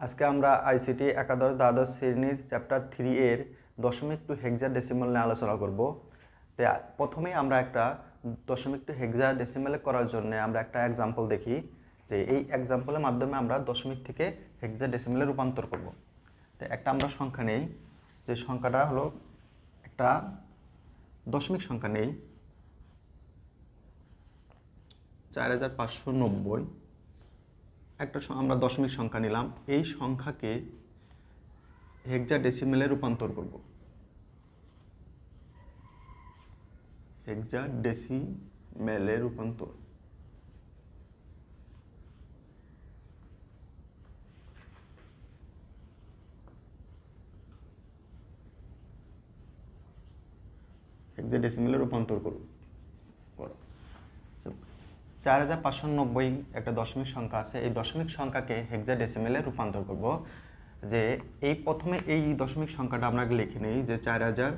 আজকে আমরা আইসিটি একাদশ, দ্বাদশ শ্রেণির চ্যাপ্টার থ্রি এর দশমিক টু হেক্সা ডেসিমাল নিয়ে আলোচনা করব। তো প্রথমেই আমরা একটা দশমিক টু হেক্সা ডেসিমালে করার জন্য আমরা একটা এক্সাম্পল দেখি, যে এই এক্সাম্পলের মাধ্যমে আমরা দশমিক থেকে হেক্সা ডেসিমালে রূপান্তর করব। তো একটা আমরা সংখ্যা নেই, যে সংখ্যাটা হলো একটা দশমিক সংখ্যা নেই, চার হাজার পাঁচশো নব্বই। একটা আমরা দশমিক সংখ্যা নিলাম। এই সংখ্যাকে হেক্সা ডেসিমেলে রূপান্তর করব। হেক্সা ডেসিমেলে রূপান্তর। হেক্সা ডেসিমেলে রূপান্তর করব। করো চার হাজার পাঁচশো নব্বই একটা দশমিক সংখ্যা আছে। এই দশমিক সংখ্যাকে হেক্সা ডেসিমেলে রূপান্তর করব যে এই প্রথমে এই দশমিক সংখ্যাটা আমরা লিখে নিই যে চার হাজার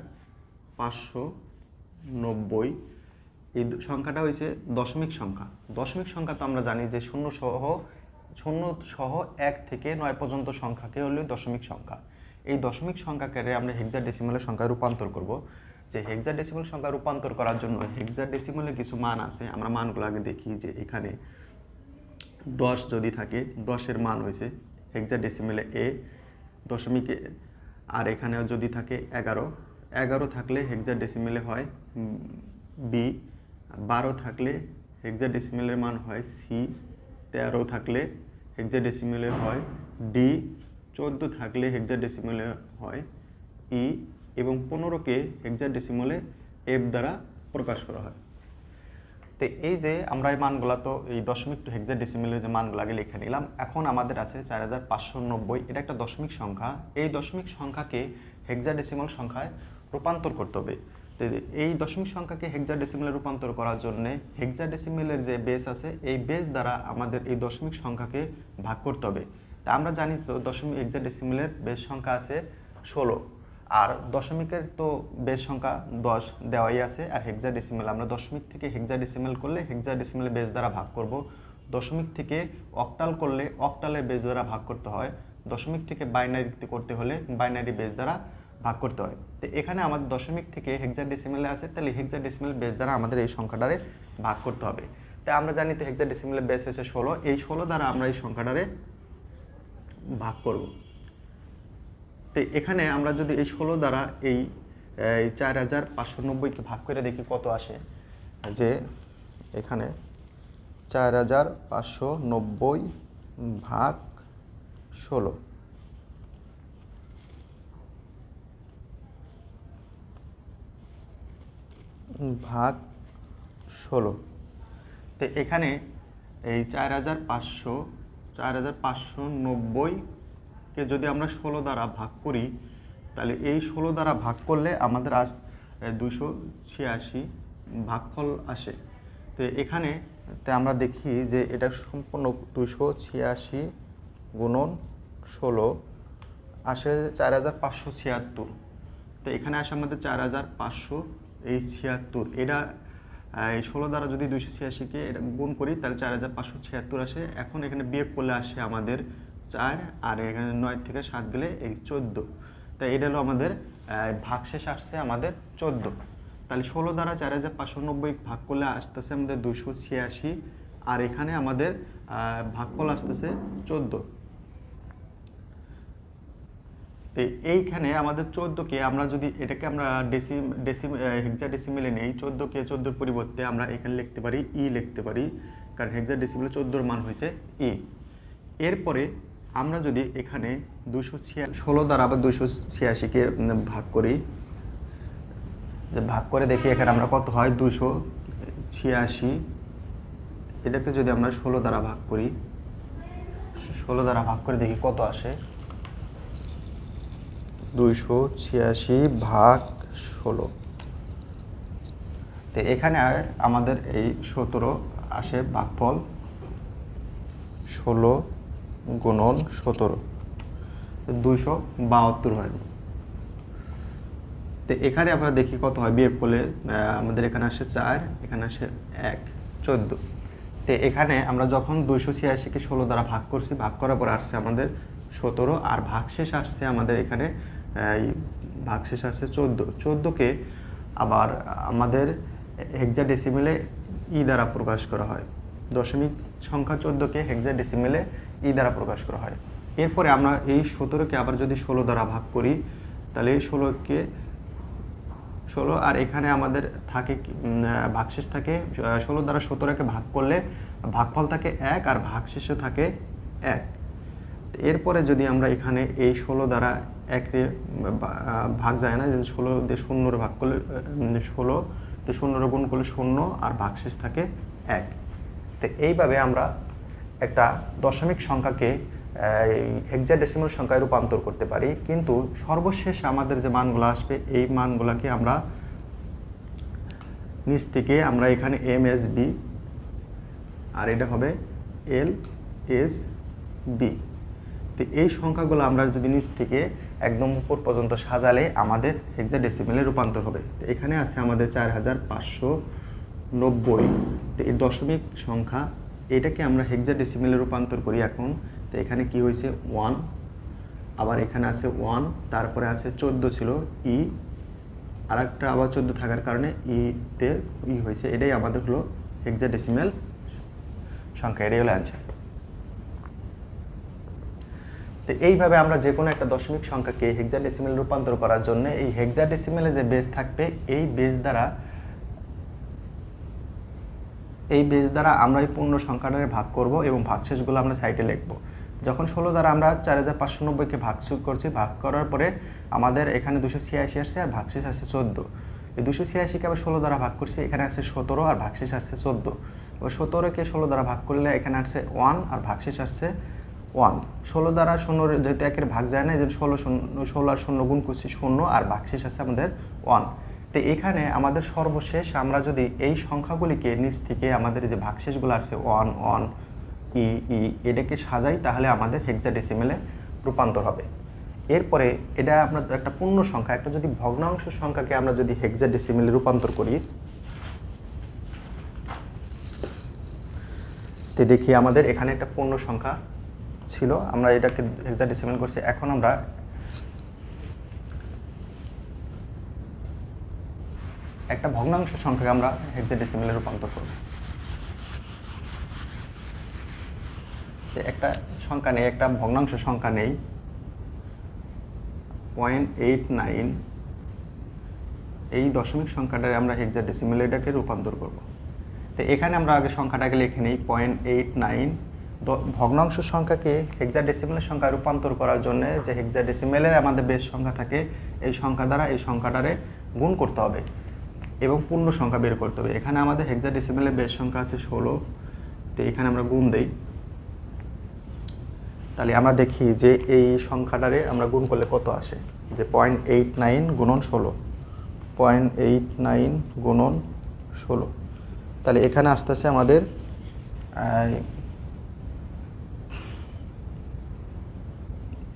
পাঁচশো নব্বই। এই সংখ্যাটা হয়েছে দশমিক সংখ্যা। দশমিক সংখ্যা তো আমরা জানি যে শূন্য সহ শূন্য সহ এক থেকে নয় পর্যন্ত সংখ্যাকে হলো দশমিক সংখ্যা। এই দশমিক সংখ্যাকে আমরা হেক্সা ডেসিমেলের সংখ্যায় রূপান্তর করব। যে হেক্সা ডেসিমেল সংখ্যা রূপান্তর করার জন্য হেক্সা ডেসিমেলের কিছু মান আছে, আমরা মানগুলো আগে দেখি যে এখানে দশ যদি থাকে, দশের মান হয়েছে হেক্সা ডেসিমেলে এ দশমিকে, আর এখানেও যদি থাকে এগারো এগারো থাকলে হেক্সা ডেসিমেলে হয় বি, বারো থাকলে হেক্সা ডেসিমেলের মান হয় সি, তেরো থাকলে হেক্সা ডেসিমেলে হয় ডি, চোদ্দ থাকলে হেক্সা ডেসিমেলে হয় ই এবং পনেরোকে হেক্সা ডেসিমেলে এফ দ্বারা প্রকাশ করা হয়। তো এই যে আমরা এই মানগুলো তো এই দশমিক টু হেক্সা ডেসিমেলের যে মানগুলো আগে লিখে নিলাম, এখন আমাদের আছে চার হাজার পাঁচশো নব্বই। এটা একটা দশমিক সংখ্যা। এই দশমিক সংখ্যাকে হেক্সা ডেসিমাল সংখ্যায় রূপান্তর করতে হবে। তো এই দশমিক সংখ্যাকে হেক্সা ডেসিমেলে রূপান্তর করার জন্যে হেক্সা ডেসিমেলের যে বেস আছে, এই বেস দ্বারা আমাদের এই দশমিক সংখ্যাকে ভাগ করতে হবে। তা আমরা জানি তো দশমিক হেক্সা ডেসিমেলের বেস সংখ্যা আছে ষোলো। আর দশমিকের তো বেশ সংখ্যা, দশ দেওয়াই আছে, আর হেক্সা ডেসিমেল আমরা দশমিক থেকে হেক্সা ডেসিমেল করলে হেক্সা ডেসিমেলের বেস দ্বারা ভাগ করব। দশমিক থেকে অক্টাল করলে অক্টালের বেস দ্বারা ভাগ করতে হয়। দশমিক থেকে বাইনারি করতে হলে বাইনারি বেস দ্বারা ভাগ করতে হয়। তো এখানে আমাদের দশমিক থেকে হেক্সা ডেসিমেলে আছে, তাহলে হেক্সা ডেসিমেল বেস দ্বারা আমাদের এই সংখ্যাটারে ভাগ করতে হবে। তাই আমরা জানি তো হেক্সা ডেসিমেলের বেস হচ্ছে ষোলো, এই ষোলো দ্বারা আমরা এই সংখ্যাটারে ভাগ করব। তো এখানে আমরা যদি এই ষোলো দ্বারা এই চার হাজার পাঁচশো নব্বইকে ভাগ করে দেখি কত আসে, যে এখানে চার হাজার পাঁচশো নব্বই ভাগ ষোলো। ভাগ ষোলো। তো এখানে এই চার হাজার পাঁচশো, চার হাজার পাঁচশো নব্বইকে যদি আমরা ষোলো দ্বারা ভাগ করি, তাহলে এই ষোলো দ্বারা ভাগ করলে আমাদের আস দুশো ছিয়াশি ভাগফল আসে। তো এখানে, তে আমরা দেখি যে এটা সম্পূর্ণ দুশো ছিয়াশি গুণন ষোলো আসে চার হাজার পাঁচশো ছিয়াত্তর। তো এখানে আসে আমাদের চার হাজার পাঁচশো এই ছিয়াত্তর। এটা এই ষোলো দ্বারা যদি দুইশো ছিয়াশিকে এটা গুণ করি, তাহলে চার হাজার পাঁচশো ছিয়াত্তর আসে। এখন এখানে বিয়োগ করলে আসে আমাদের চার আর এখানে নয় থেকে সাত গেলে এই চোদ্দ। তাই এটা হলো আমাদের ভাগশেষ আসছে আমাদের চোদ্দ। তাহলে ষোলো দ্বারা চার হাজার পাঁচশো নব্বই ভাগ করলে আসতেছে আমাদের দুশো ছিয়াশি। আর এখানে আমাদের ভাগফল আসতেছে চোদ্দ। তো এইখানে আমাদের চোদ্দোকে আমরা যদি এটাকে আমরা ডেসি ডেসি হেক্সা ডেসিমেলে নেই, চোদ্দোকে চোদ্দোর পরিবর্তে আমরা এখানে লিখতে পারি ই লিখতে পারি। কারণ হেক্সা ডেসিমেলে চোদ্দোর মান হয়েছে ই এরপরে আমরা যদি এখানে দুশো ষোলো দ্বারা আবার দুশো ছিয়াশিকে ভাগ করি ভাগ করে দেখি এখানে আমরা কত হয়? দুশো ছিয়াশি। এটাকে যদি আমরা ষোলো দ্বারা ভাগ করি, ষোলো দ্বারা ভাগ করে দেখি কত আসে? দুইশো ছিয়াশি ভাগ ষোলো। তো এখানে আমাদের এই সতেরো আসে ভাগফল। ষোলো গুণন সতেরো। দুইশো বাহাত্তর হয় তো এখানে আমরা দেখি কত হয়। বিয়োগ করলে আমাদের এখানে আসে চার, এখানে আসে এক, চোদ্দ। তো এখানে আমরা যখন দুইশো ছিয়াশিকে ষোলো দ্বারা ভাগ করছি, ভাগ করার পর আসছে আমাদের সতেরো, আর ভাগশেষ আসছে আমাদের এখানে ভাগশেষ আসছে চোদ্দ। চোদ্দোকে আবার আমাদের হেক্সাডেসিমেলে ই দ্বারা প্রকাশ করা হয়। দশমিক সংখ্যা চোদ্দোকে হেক্সাডেসিমেলে ই দ্বারা প্রকাশ করা হয়। এরপরে আমরা এই সতেরোকে আবার যদি ষোলো দ্বারা ভাগ করি, তাহলে এই ষোলোকে ষোলো আর এখানে আমাদের থাকে ভাগশেষ থাকে ষোলো দ্বারা সতেরোকে ভাগ করলে ভাগফল থাকে এক আর ভাগশেষও থাকে এক। এরপরে যদি আমরা এখানে এই ষোলো দ্বারা একে ভাগ যায় না যে ষোলো দিয়ে শূন্যরে ভাগ করলে ষোলো তো শূন্যর গুণ করলে শূন্য আর ভাগশেষ থাকে এক। তো এইভাবে আমরা একটা দশমিক সংখ্যাকে হেক্সাডেসিমাল সংখ্যায় রূপান্তর করতে পারি। কিন্তু সর্বশেষ আমাদের যে মানগুলো আসবে, এই মানগুলোকে আমরা নিচ থেকে আমরা এখানে এম এস বি আর এটা হবে এল এস বি তো এই সংখ্যাগুলো আমরা যদি নিচ থেকে একদম উপর পর্যন্ত সাজালে আমাদের হেক্সাডেসিমেলে রূপান্তর হবে। তো এখানে আছে আমাদের চার হাজার পাঁচশো নব্বই। তো এই দশমিক সংখ্যা, এটাকে আমরা হেক্সাডেসিমেলে রূপান্তর করি এখন। তো এখানে কি হয়েছে? ওয়ান আবার এখানে আছে ওয়ান তারপরে আছে চোদ্দ ছিল ই আর একটা আবার চোদ্দ থাকার কারণে ইতে ই হয়েছে। এটাই আমাদের হলো হেক্সাডেসিমেল সংখ্যা, এটাই হলো অ্যান্সার তো এইভাবে আমরা যে কোনো একটা দশমিক সংখ্যাকে হেক্সাডেসিমেল রূপান্তর করার জন্য এই হেক্সাডেসিমেলে যে বেস থাকবে, এই বেস দ্বারা এই বেস দ্বারা আমরা এই পূর্ণ সংখ্যাটারে ভাগ করব এবং ভাগশেষগুলো আমরা সাইডে লিখব। যখন ষোলো দ্বারা আমরা চার হাজার পাঁচশো নব্বইকে ভাগ করছি, ভাগ করার পরে আমাদের এখানে দুশো ছিয়াশি আসছে আর ভাগশেষ আসছে চোদ্দ। এই দুশো ছিয়াশিকে আবার ষোলো দ্বারা ভাগ করছি, এখানে আসছে সতেরো আর ভাগশেষ আসছে চোদ্দ। এবার সতেরোকে ষোলো দ্বারা ভাগ করলে এখানে আসছে ওয়ান আর ভাগশেষ আসছে ওয়ান ষোলো দ্বারা শূন্য যেহেতু একের ভাগ যায় না, এই জন্য ষোলো শূন্য, ষোলো আর শূন্য গুণ করছি শূন্য আর ভাগশেষ আছে আমাদের ওয়ান তো এখানে আমাদের সর্বশেষ আমরা যদি এই সংখ্যাগুলিকে নিচ থেকে আমাদের যে ভাগশেষগুলো আছে ওয়ান ওয়ান ই ই এটাকে সাজাই, তাহলে আমাদের হেক্সাডেসিমেলে রূপান্তর হবে। এরপরে এটা আমরা একটা পূর্ণ সংখ্যা, একটা যদি ভগ্নাংশ সংখ্যাকে আমরা যদি হেক্সাডেসিমেলে রূপান্তর করি, তো দেখি আমাদের এখানে একটা পূর্ণ সংখ্যা ছিল, আমরা এটাকে হেক্সাডেসিমেল করছি। এখন আমরা একটা ভগ্নাংশ সংখ্যাকে আমরা হেক্সাডেসিমেলে রূপান্তর করব। একটা সংখ্যা নেই, একটা ভগ্নাংশ সংখ্যা নেই। পয়েন্ট এইট নাইন এই দশমিক সংখ্যাটারে আমরা হেক্সাডেসিমেলে এটাকে রূপান্তর করব। তো এখানে আমরা আগে সংখ্যাটাকে লিখে নিই পয়েন্ট এইট নাইন ভগ্নাংশ সংখ্যাকে হেক্সাডেসিমেলের সংখ্যা রূপান্তর করার জন্য যে হেক্সাডেসিমেলের আমাদের বেশ সংখ্যা থাকে, এই সংখ্যা দ্বারা এই সংখ্যাটারে গুণ করতে হবে। এবং পূর্ণ সংখ্যা বের করতে হবে। এখানে আমাদের হেক্সাডেসিমেলের বেশ সংখ্যা আছে ষোলো। তো এখানে আমরা গুণ দেই। তাহলে আমরা দেখি যে এই সংখ্যাটারে আমরা গুণ করলে কত আসে? যে পয়েন্ট এইট নাইন গুণন ষোলো। পয়েন্ট এইট নাইন গুণন ষোলো। তাহলে এখানে আস্তে আস্তে আমাদের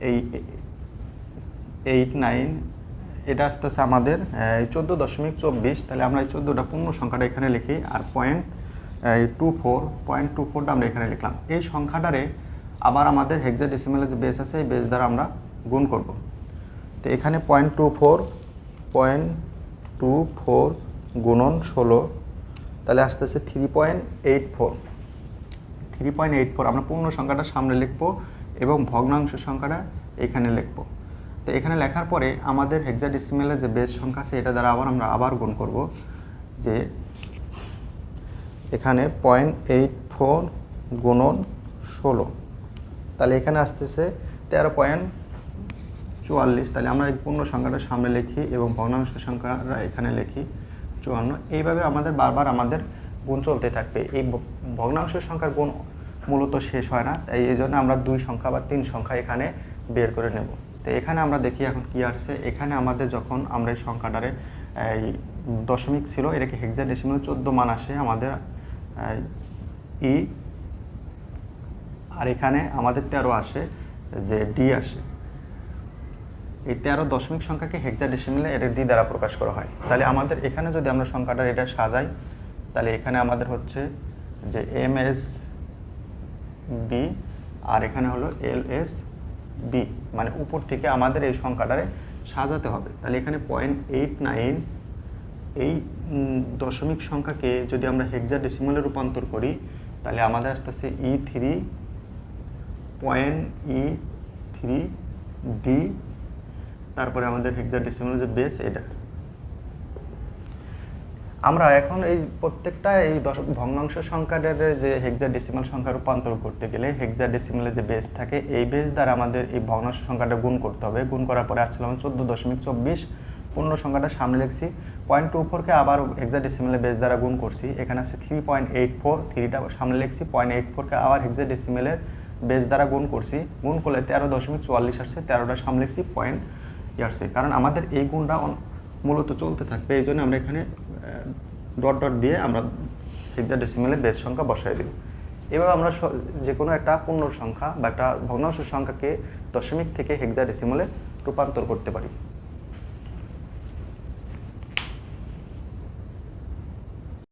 এই, এইট নাইন এটা আস্তে আস্তে আমাদের চোদ্দ দশমিক চব্বিশ, তাহলে আমরা এই চোদ্দোটা পূর্ণ সংখ্যাটা এখানে লিখি, আর point two four point two ফোরটা আমরা এখানে লিখলাম। এই সংখ্যাটারে আবার আমাদের হেক্সাডেসিমেলের যে বেস আছে, এই বেস দ্বারা আমরা গুণ করব। তো এখানে point two four point two four গুণন ষোলো, তাহলে আস্তে আস্তে three point eight four three point eight four আমরা পূর্ণ সংখ্যাটা সামনে লিখব এবং ভগ্নাংশ সংখ্যাটা এখানে লিখব। তো এখানে লেখার পরে আমাদের হেক্সাডেসিমেলের যে বেস সংখ্যা আছে, এটা দ্বারা আবার আমরা আবার গুণ করব যে এখানে পয়েন্ট এইট ফোর গুণন ষোলো। তাহলে এখানে আসতেছে তেরো পয়েন্ট চুয়াল্লিশ। তাহলে আমরা এই পূর্ণ সংখ্যাটা সামনে লিখি এবং ভগ্নাংশ সংখ্যাটা এখানে লিখি চুয়ান্ন। এইভাবে আমাদের বারবার আমাদের গুণ চলতে থাকবে। এই ভগ্নাংশ সংখ্যার গুণ মূলত শেষ হয় না, তাই এই জন্য আমরা দুই সংখ্যা বা তিন সংখ্যা এখানে বের করে নেব। তো এখানে আমরা দেখি এখন কি আসছে। এখানে আমাদের যখন আমরা এই সংখ্যাটারে, এই দশমিক ছিল, এটাকে হেক্সাডেসিমাল চোদ্দ মান আসে আমাদের ই, আর এখানে আমাদের তেরো আসে, যে ডি আসে। এই তেরো দশমিক সংখ্যাকে হেক্সাডেসিমেলে এটা ডি দ্বারা প্রকাশ করা হয়। তাহলে আমাদের এখানে যদি আমরা সংখ্যাটা এটা সাজাই, তাহলে এখানে আমাদের হচ্ছে যে এম এস বি, আর এখানে হলো এল এস বি। মানে উপর থেকে আমাদের এই সংখ্যাটারে সাজাতে হবে। তাহলে এখানে পয়েন্ট এইট নাইন এই দশমিক সংখ্যাকে যদি আমরা হেক্সা ডেসিমলে রূপান্তর করি, তাহলে আমাদের আস্তে আস্তে E three point E three D তারপরে আমাদের হেক্সা ডেসিমলের যে বেস এটা। আমরা এখন এই প্রত্যেকটা এই দশ ভগ্নাংশ সংখ্যাটার যে হেক্সা ডেসিমাল সংখ্যা রূপান্তর করতে গেলে হেক্সা ডেসিমালে যে বেস থাকে, এই বেস দ্বারা আমাদের এই ভগ্নাংশ সংখ্যাটা গুণ করতে হবে। গুণ করার পরে আসছিল আমার চোদ্দ দশমিক চব্বিশ, পূর্ণ সংখ্যাটা সামনে লিখছি পয়েন্ট টু ফোরকে আবার হেক্সা ডেসিমালে বেস দ্বারা গুণ করছি। এখানে আছে থ্রি পয়েন্ট এইট ফোর থ্রিটা সামনে লিখছি পয়েন্ট এইট ফোরকে আবার হেক্সা ডেসিমেলের বেস দ্বারা গুণ করছি। গুণ করলে তেরো দশমিক চুয়াল্লিশ আসছে, তেরোটা সামনে লিখছি পয়েন্ট আসছে। কারণ আমাদের এই গুণটা মূলত চলতে থাকবে, এই জন্য আমরা এখানে ডট ডট দিয়ে আমরা হেক্সা ডেসিমেলে বেশ সংখ্যা বসাই দিব। এভাবে আমরা যে কোনো একটা পূর্ণ সংখ্যা বা একটা ভগ্নাংশ সংখ্যাকে দশমিক থেকে হেক্সা ডেসিমেলে রূপান্তর করতে পারি।